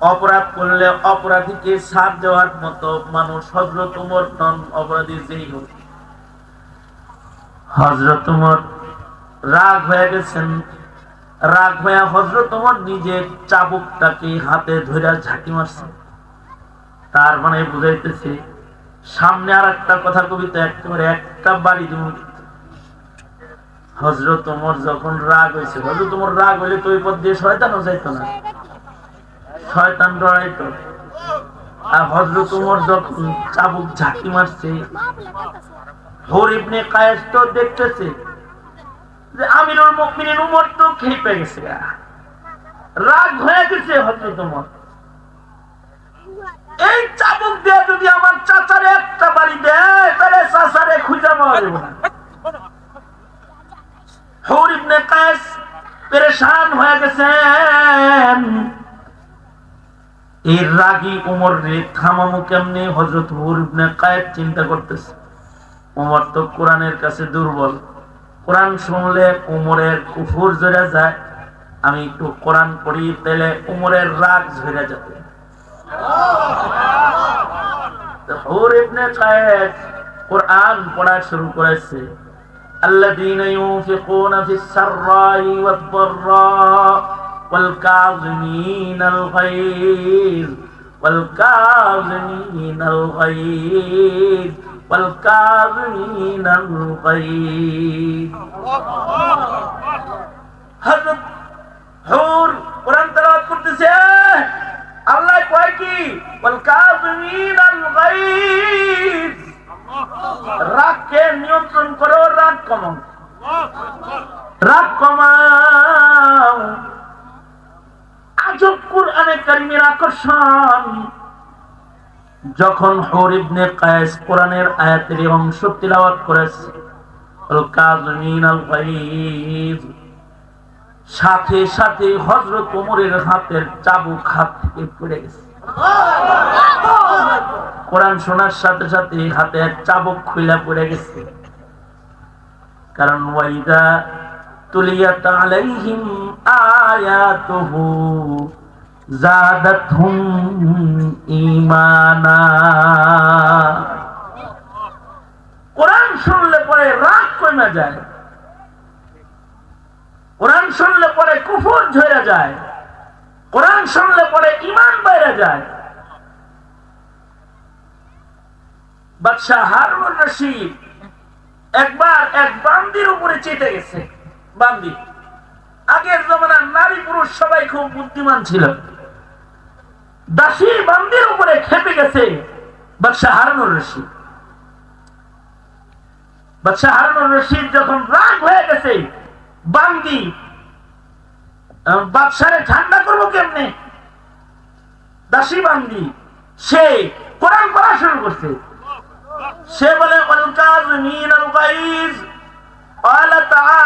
অপরাধ করলে অপরাধীকে সাথ দেওয়ার মতো মানুষ হজরত উমর নন অপরাধী যেই হোক হজরত উমর রাগ হয়ে গেছেন। রাগ হয়ে হজরত উমর নিজের চাবুকটাকে হাতে ধরে ঝাঁকি মারছে তার মানে বুঝাইতেছে, সামনে আর একটা কথা কবিতা একেবারে একটা বাড়ি দিব হজরত উমর যখন রাগ হয়েছে হজরত উমর রাগ হইলে তো ওই পথ দিয়ে শয়তানও যাইতো না। শয়তান ডরাইতো আর হজরত উমর যখন চাবুক ঝাঁকি মারছে হরিবনে কায়েস তো দেখতেছে যে আমিরুল মুমিনিন উমর তো খেপে গেছে। রাগ হয়ে গেছে হজরত উমর। এই চাবুক দিয়ে যদি আমার চাচারে একটা বাড়ি দেয়, তাহলে চাচারে খুঁজে পাওয়া যাবে না। হৌর ইবনে কায়েস পেরেশান হয়ে গেছেন। এই রাগী উমর রে থামামু কেমনে হজরত হৌর ইবনে কায়েস চিন্তা করতেছে উমর তো কোরআনের কাছে দুর্বল কোরআন শুনলে উমরের কুফুর জড়ে যায় আমি একটু কোরআন পড়ি তাহলে উমরের রাগ ঝরে যাবে হুর ইবনে কায়েস কোরআন পড়া শুরু করেছে الذين ينفقون في السراء والضراء والكاظمين الغيظ والكاظمين الغيظ والكاظمين الغيظ হযরত হুর কোরআন তেলাওয়াত করতেছে আল্লাহ কয় কি ওয়াল কাযিমিনাল গায়জ রাগকে নিয়ন্ত্রণ করো রাগ কমাও রাগ কমাও আজব কোরআনে কারিমের আকর্ষণ। যখন হুর ইবনে কায়েস কোরআনের আয়াতের অংশ তিলাওয়াত করেছে সাথে সাথে হজরত ওমরের হাতের চাবুক হাত থেকে পড়ে গেছে। কোরআন শোনার সাথে সাথে হাতে এক চাবুক খুইলা পড়ে গেছে। কারণ ওয়াইদা তুলিয়াত আলাইহিম আয়াতুহু জাদাতহুম ঈমানা। কোরআন শুনলে পরে রাগ কমে যায়। কোরআন শুনলে পরে কুফর ঝরে যায়। কোরআন শুনলে পরে ইমান বাইরে যায়। বাদশাহ হারুন রশিদ একবার এক বান্দির উপরে চেতে গেছে। বান্দি, আগের জমানার মানুষ সবাই খুব বুদ্ধিমান ছিল। দাসী বান্দির উপরে খেপে গেছে বাদশাহ হারানুর রশিদ। বাদশাহ হারানুর রশিদ যখন রাগ হয়ে গেছে, বান্দি বাদশারে ঠান্ডা করব কেমনে? দাসী বান্দি, সে কোরআন পড়া শুরু করছে। সে বলে অলকাজ মিন অলকাইজ আলা তাআলা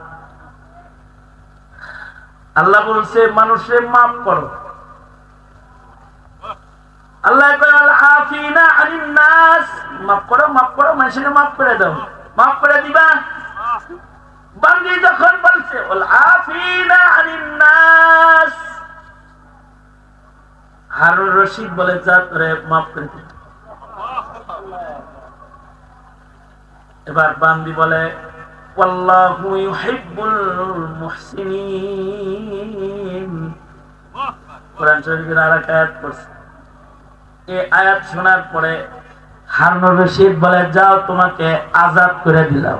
আল্লাহ বলছে মানুষের মাফ করো। বলে মাফ এবার বান্দি বলে ওয়াল্লাহু ইউহিব্বুল মুহসিনিন কোরআন শরীফের আরেক আয়াত পড়ছে। এই আয়াত শোনার পরে হারুন রশিদ বলে, যাও, তোমাকে আজাদ করে দিলাম।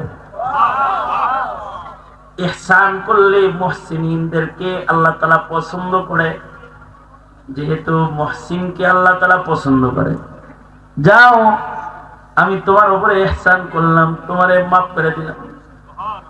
ইহসান করলে মহসিনদেরকে আল্লাহ তালা পছন্দ করে। যেহেতু মহসিনকে আল্লাহ তালা পছন্দ করে। যাও, আমি তোমার উপরে এহসান করলাম, তোমারে মাফ করে দিলাম।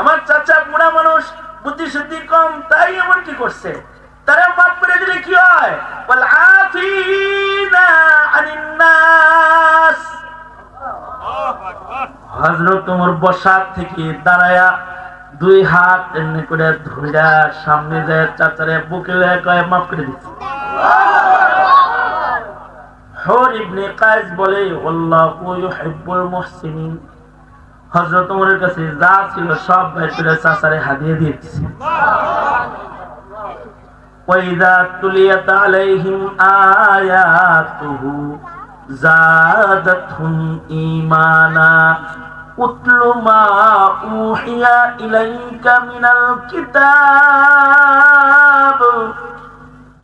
আমার চাচা বুড়া মানুষ বুদ্ধি শুদ্ধি কম, তাই এমন কি করছে। তারা মাফ করে দিলে কি হয়? তোমার থেকে দাঁড়ায়া দুই হাত সামনে যায় চাচারে বুকে কয়ে, মাফ করে দিচ্ছে। হর ইবনে কায়েস বলে আল্লাহু ইউহিব্বুল মুহসিনিন হযরত ওমরের কাছে যা ছিল সব বের করে চাচারে হাদিয়ে দিয়েছে وإذا تليت عليهم آياته زادتهم إيمانا اتل ما أوحي إليك من الكتاب